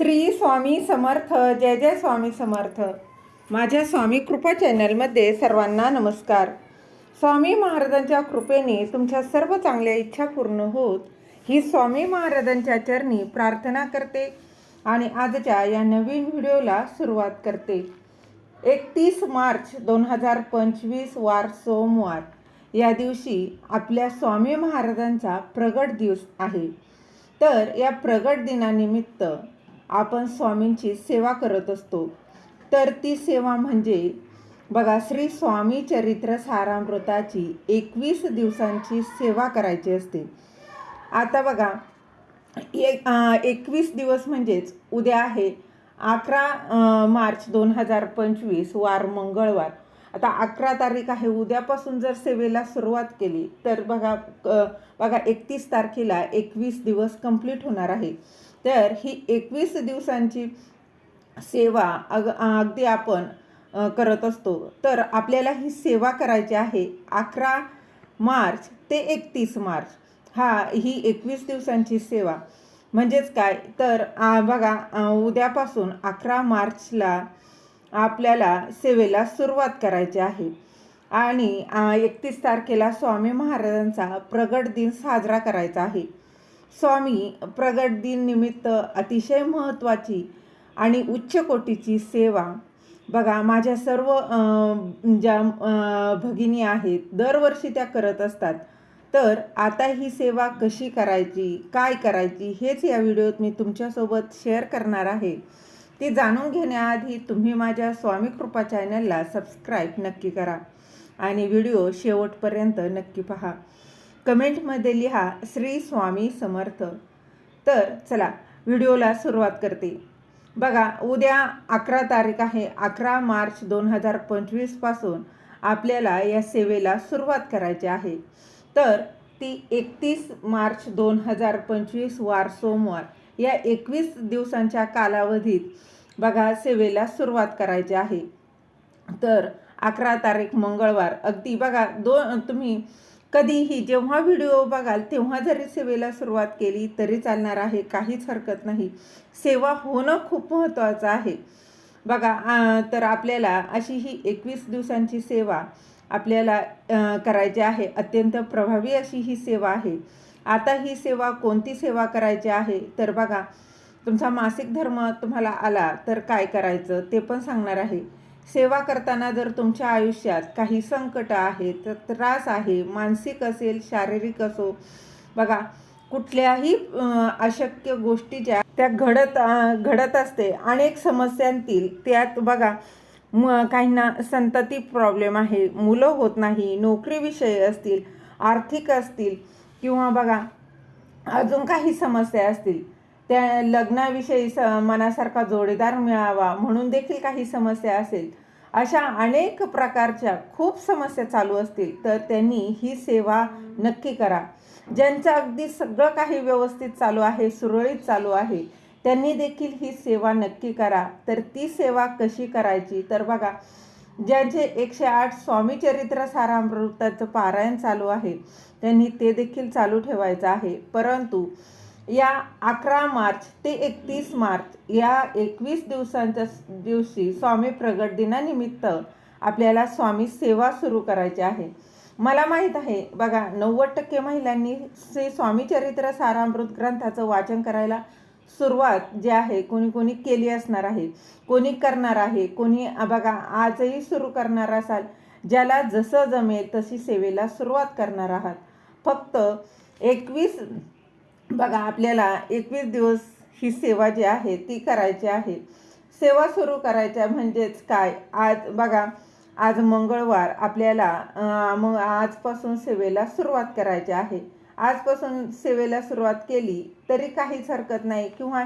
श्री स्वामी समर्थ जय जय स्वामी समर्थ. माझ्या स्वामी कृपा चॅनलमध्ये सर्वांना नमस्कार. स्वामी महाराजांच्या कृपेने तुमच्या सर्व चांगल्या इच्छा पूर्ण होत ही स्वामी महाराजांच्या चरणी प्रार्थना करते आणि आजच्या या नवीन व्हिडिओला सुरुवात करते. एकतीस मार्च दोन हजार पंचवीस वार सोमवार. या दिवशी आपल्या स्वामी महाराजांचा प्रगट दिवस आहे. तर या प्रगट दिनानिमित्त आपण स्वामींची सेवा करत असतो. तर ती सेवा म्हणजे बघा श्री स्वामी चरित्र सारामृताची एकवीस दिवसांची सेवा करायची असते. आता बघा एक एकवीस दिवस म्हणजेच उद्या आहे अकरा मार्च दोन हजार पंचवीस वार मंगळवार. आता अकरा तारीख आहे उद्यापासून जर सेवेला सुरुवात केली तर बघा बघा एकतीस तारखेला एकवीस दिवस कंप्लीट होणार आहे. तर ही एकवीस दिवसांची सेवा अग अगदी आपण करत असतो. तर आपल्याला ही सेवा करायची आहे अकरा मार्च ते एकतीस मार्च. हा ही एकवीस दिवसांची सेवा. म्हणजेच काय? तर आ, बघा उद्यापासून अकरा मार्चला आपल्याला सेवेला सुरुवात करायची आहे. आणि एकतीस तारखेला स्वामी महाराजांचा प्रगट दिन साजरा करायचा आहे. स्वामी प्रगट दिन निमित्त अतिशय महत्त्वाची आणि उच्च कोटीची सेवा. बघा माझ्या सर्व ज्या भगिनी आहेत दरवर्षी त्या करत असतात. तर आता ही सेवा कशी करायची काय करायची हेच या व्हिडिओत मी तुमच्यासोबत शेअर करणार आहे. ते जाणून घेण्याआधी तुम्ही माझ्या स्वामी कृपा चॅनलला सबस्क्राईब नक्की करा आणि व्हिडिओ शेवटपर्यंत नक्की पहा. कमेंटमध्ये लिहा श्री स्वामी समर्थ. तर चला व्हिडिओला सुरुवात करते. बघा उद्या अकरा तारीख आहे अकरा मार्च दोन हजार पंचवीसपासून आपल्याला या सेवेला सुरुवात करायची आहे. तर ती एकतीस मार्च दोन हजार पंचवीस वार सोमवार या एकवीस दिवसांच्या कालावधीत बघा सेवेला सुरुवात करायची आहे. तर अकरा तारीख मंगळवार अगदी बघा दोन तुम्ही कधीही जेव्हा व्हिडिओ बघाल तेव्हा जरी सेवेला सुरुवात केली तरी चालणार आहे काहीच हरकत नाही. सेवा होणं खूप महत्त्वाचं आहे. बघा तर आपल्याला अशी ही एकवीस दिवसांची सेवा आपल्याला करायची आहे. अत्यंत प्रभावी अशी ही सेवा आहे. आता ही सेवा कोणती सेवा करायची आहे? तर बघा तुमचा मासिक धर्म तुम्हाला आला तर काय करायचं? ते पण सांगणार आहे. सेवा करताना जर तुमच्या आयुष्यात काही संकट आहेत त्रास आहे मानसिक असेल शारीरिक असो बघा कुठल्याही अशक्य गोष्टी ज्या त्या घडत घडत असते. अनेक समस्यांतील त्यात बघा म काहींना संतती प्रॉब्लेम आहे मुलं होत नाही नोकरीविषयी असतील आर्थिक असतील किंवा बघा अजून काही समस्या असतील त्या लग्नाविषयी स मनासारखा जोडीदार मिळावा म्हणून देखील काही समस्या असेल अशा अनेक प्रकारच्या खूप समस्या चालू असतील तर त्यांनी ही सेवा नक्की करा. ज्यांचं अगदी सगळं काही व्यवस्थित चालू आहे सुरळीत चालू आहे त्यांनी देखील ही सेवा नक्की करा. तर ती सेवा कशी करायची? तर बघा ज्यांचे एकशे आठ स्वामी चरित्र सारामृताचं पारायण चालू आहे त्यांनी ते देखील चालू ठेवायचं आहे. परंतु या अकरा मार्च ते एकतीस मार्च या एकवीस दिवसांच्या दिवशी स्वामी प्रगट दिनानिमित्त आपल्याला स्वामी सेवा सुरू करायची आहे. मला माहीत आहे बघा नव्वद टक्के महिलांनी श्री स्वामी चरित्र सारामृत ग्रंथाचं वाचन करायला सुरुवात जे आहे कोणी कोणी केली असणार आहे. कोणी करणार आहे कोणी बघा आजही सुरू करणार असाल ज्याला जसं जमेल तशी सेवेला सुरुवात करणार आहात. फक्त एकवीस बघा आपल्याला एकवीस दिवस ही सेवा जी आहे ती करायची आहे. सेवा सुरू करायच्या म्हणजेच काय? आज बघा आज मंगळवार आपल्याला मग आजपासून सेवेला सुरुवात करायची आहे. आजपासून सेवेला सुरुवात केली तरी काहीच हरकत नाही किंवा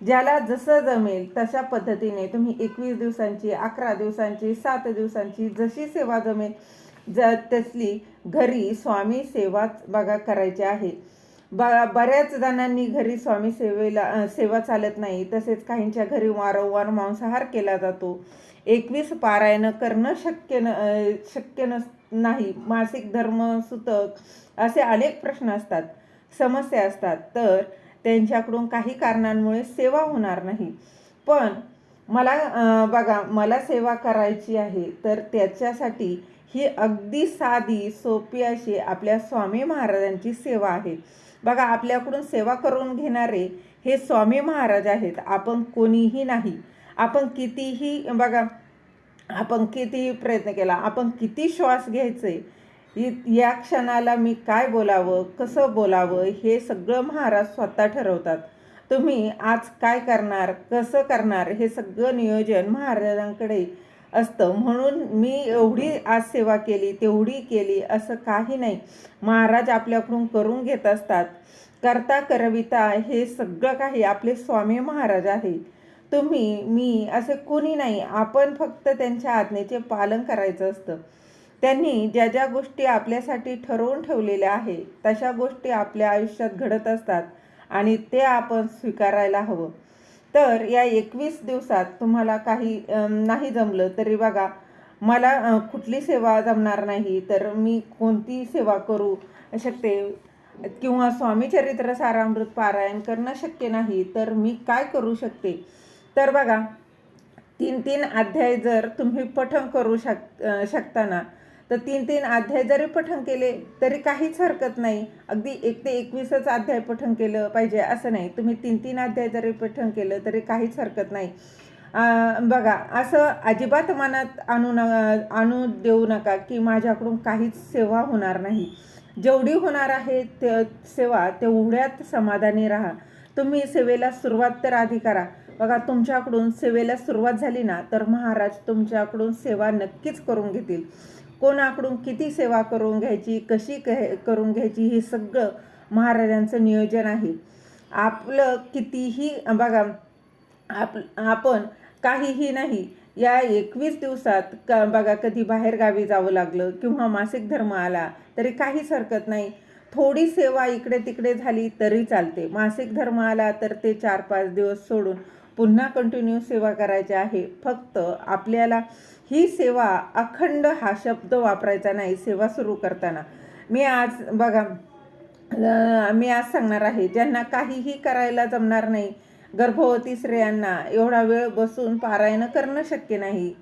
ज्याला जसं जमेल तशा पद्धतीने तुम्ही एकवीस दिवसांची अकरा दिवसांची सात दिवसांची जशी सेवा जमेल ज तसली घरी स्वामी सेवाच बघा करायची आहे. ब बऱ्याच जणांनी घरी स्वामी सेवेला सेवा चालत नाही. तसेच काहींच्या घरी वारंवार मांसाहार केला जातो. एकवीस पारायणं करणं शक्य न शक्य नस नाही. मासिक धर्म सुतक असे अनेक प्रश्न असतात. समस्या असतात. तर त्यांच्याकडून काही कारणांमुळे सेवा होणार नाही. पण मला बघा मला सेवा करायची आहे तर त्याच्यासाठी ही अगदी साधी सोपी अशी आपल्या स्वामी महाराजांची सेवा आहे. बघा आपल्याकडून सेवा करून घेणारे हे स्वामी महाराज आहेत. आपण कोणीही नाही. आपण कितीही बघा आपण कितीही प्रयत्न केला आपण किती श्वास घ्यायचे या क्षणाला मी काय बोलावं कसं बोलावं हे सगळं महाराज स्वतः ठरवतात. तुम्ही आज काय करणार कसं करणार हे सगळं नियोजन महाराजांकडे असतं. म्हणून मी एवढी आज सेवा केली तेवढी केली असं काही नाही. महाराज आपल्याकडून करून घेत असतात. करता करविता हे सगळं काही आपले स्वामी महाराज आहे. तुम्ही मी असे कोणी नाही. आपण फक्त त्यांच्या आज्ञेचे पालन करायचं असतं. त्यांनी ज्या ज्या गोष्टी आपल्यासाठी ठरवून ठेवलेल्या आहे तशा गोष्टी आपल्या आयुष्यात घडत असतात आणि ते आपण स्वीकारायला हवं. तर या एकवीस दिवसात तुम्हाला काही नाही जमलं तरी बघा मला कुठली सेवा जमणार नाही तर मी कोणती सेवा करू शकते? किंवा स्वामी चरित्र सारामृत पारायण करणं शक्य नाही तर मी काय करू शकते? तर बघा तीन तीन अध्याय जर तुम्ही पठण करू शक शकताना तर तीन तीन अध्याय जरी पठण केले तरी काहीच हरकत नाही. अगदी एक ते एकवीसच अध्याय पठण केलं पाहिजे असं नाही. तुम्ही तीन तीन अध्याय जरी पठण केलं तरी काहीच हरकत नाही. बघा असं अजिबात मनात आणू न आणू देऊ नका की माझ्याकडून काहीच सेवा होणार नाही. जेवढी होणार आहे ते सेवा तेवढ्यात समाधानी राहा. तुम्ही सेवेला सुरुवात तर आधी करा. बघा तुमच्याकडून सेवेला सुरुवात झाली ना तर महाराज तुमच्याकडून सेवा नक्कीच करून घेतील. कोणाकडून किती सेवा करून घ्यायची कशी कह करून घ्यायची हे सगळं महाराजांचं नियोजन आहे. आपलं कितीही बघा आप आपण काहीही नाही या एकवीस दिवसात क बघा कधी बाहेरगावी जावं लागलं किंवा मासिक धर्म आला तरी काहीच हरकत नाही. थोडी सेवा इकडे तिकडे झाली तरी चालते. मासिक धर्म आला तर ते चार पाच दिवस सोडून पुन्हा कंटिन्यू सेवा करायची आहे. फक्त आपल्याला ही सेवा अखंड हा शब्द वापरायचा नाही सेवा सुरू करताना. मी आज बघा मी आज सांगणार आहे ज्यांना काहीही करायला जमणार नाही गर्भवती स्त्रियांना एवढा वेळ बसून पारायण करणं शक्य नाही.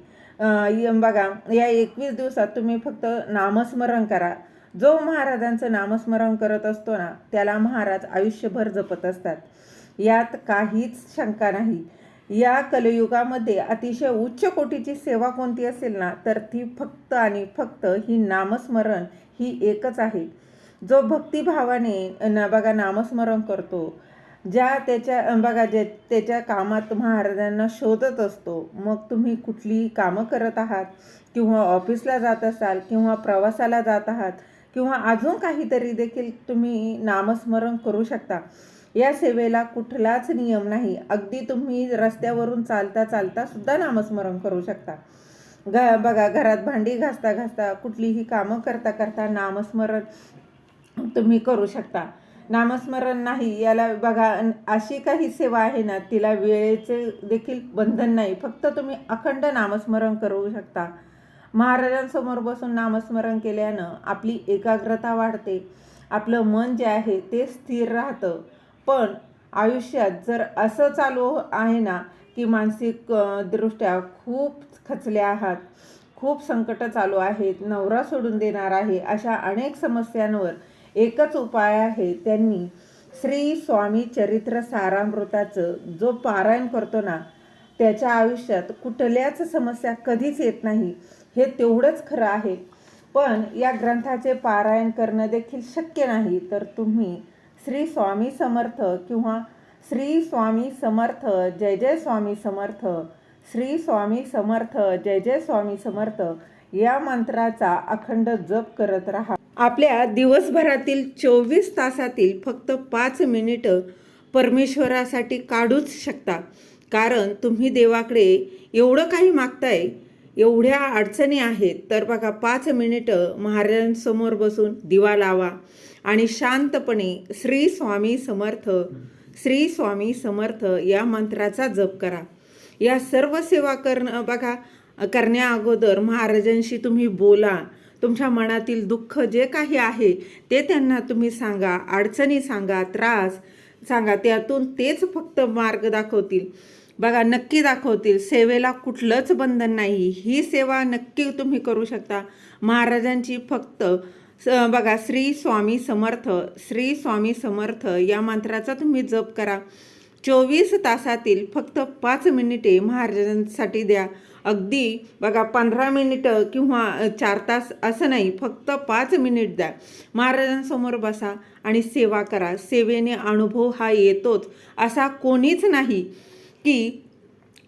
बघा या एकवीस दिवसात तुम्ही फक्त नामस्मरण करा. जो महाराजांचं नामस्मरण करत असतो ना त्याला महाराज आयुष्यभर जपत असतात. यात काहीच शंका नाही. या कलयुगामध्ये अतिशय उच्च कोटीची सेवा कोणती असेल ना तर ती फक्त आणि फक्त ही नामस्मरण ही एकच आहे. जो भक्तिभावाने ना बघा नामस्मरण करतो ज्या त्याच्या बघा जे त्याच्या कामात महाराजांना शोधत असतो मग तुम्ही कुठलीही कामं करत आहात किंवा ऑफिसला जात असाल किंवा प्रवासाला जात आहात किंवा अजून काहीतरी देखील तुम्ही नामस्मरण करू शकता. या सेवेला कुठलाच नियम नाही. अगदी तुम्ही रस्त्यावरून चालता चालता सुद्धा नामस्मरण करू शकता. ग बघा घरात भांडी घासता घासता कुठलीही कामं करता करता नामस्मरण तुम्ही करू शकता. नामस्मरण नाही याला बघा अशी काही सेवा आहे ना तिला वेळेचे देखील बंधन नाही. फक्त तुम्ही अखंड नामस्मरण करू शकता. महाराजांसमोर बसून नामस्मरण केल्यानं आपली एकाग्रता वाढते. आपलं मन जे आहे ते स्थिर राहतं. पण आयुष्यात जर असं चालू आहे ना की मानसिक दृष्ट्या खूप खचले आहात खूप संकट चालू आहेत नवरा सोडून देणार आहे अशा अनेक समस्यांवर एकच उपाय आहे त्यांनी श्री स्वामी चरित्र सारामृताचं जो पारायण करतो ना त्याच्या आयुष्यात कुठल्याच समस्या कधीच येत नाही हे तेवढंच खरं आहे. पण या ग्रंथाचे पारायण करणं देखील शक्य नाही तर तुम्ही श्री स्वामी समर्थ किंवा श्री स्वामी समर्थ जय जय स्वामी समर्थ श्री स्वामी समर्थ जय जय स्वामी समर्थ या मंत्राचा अखंड जप करत राहा. आपल्या दिवसभरातील चोवीस तासातील फक्त पाच मिनिटं परमेश्वरासाठी काढूच शकता. कारण तुम्ही देवाकडे एवढं काही मागताय एवढ्या अडचणी आहेत तर बघा पाच मिनिटं महाराजांसमोर बसून दिवा लावा. आणि शांतपणे श्री स्वामी समर्थ श्री स्वामी समर्थ या मंत्राचा जप करा. या सर्व सेवा करणं बघा करण्या अगोदर महाराजांशी तुम्ही बोला. तुमच्या मनातील दुःख जे काही आहे ते त्यांना तुम्ही सांगा. अडचणी सांगा त्रास सांगा. त्यातून तेच फक्त मार्ग दाखवतील. बघा नक्की दाखवतील. सेवेला कुठलंच बंधन नाही. ही सेवा नक्की तुम्ही करू शकता. महाराजांची फक्त स- बघा श्री स्वामी समर्थ श्री स्वामी समर्थ या मंत्राचा तुम्ही जप करा. चोवीस तासातील फक्त पाच मिनिटे महाराजांसाठी द्या. अगदी बघा पंधरा मिनिटं किंवा चार तास असं नाही फक्त पाच मिनिट द्या. महाराजांसमोर बसा आणि सेवा करा. सेवेने अनुभव हा येतोच. असा कोणीच नाही की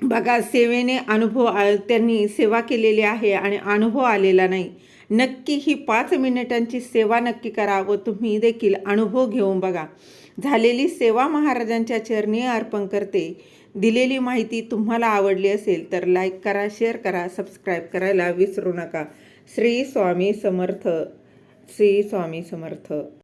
बघा सेवेने अनुभव आ- त्यांनी सेवा केलेली आहे आणि अनुभव आलेला नाही. नक्की ही पाच मिनिटांची सेवा नक्की करा व तुम्ही देखील अनुभव घेऊन बघा. झालेली सेवा महाराजांच्या चरणी अर्पण करते. दिलेली माहिती तुम्हाला आवडली असेल तर लाईक करा शेअर करा सबस्क्राईब करायला विसरू नका. श्री स्वामी समर्थ श्री स्वामी समर्थ.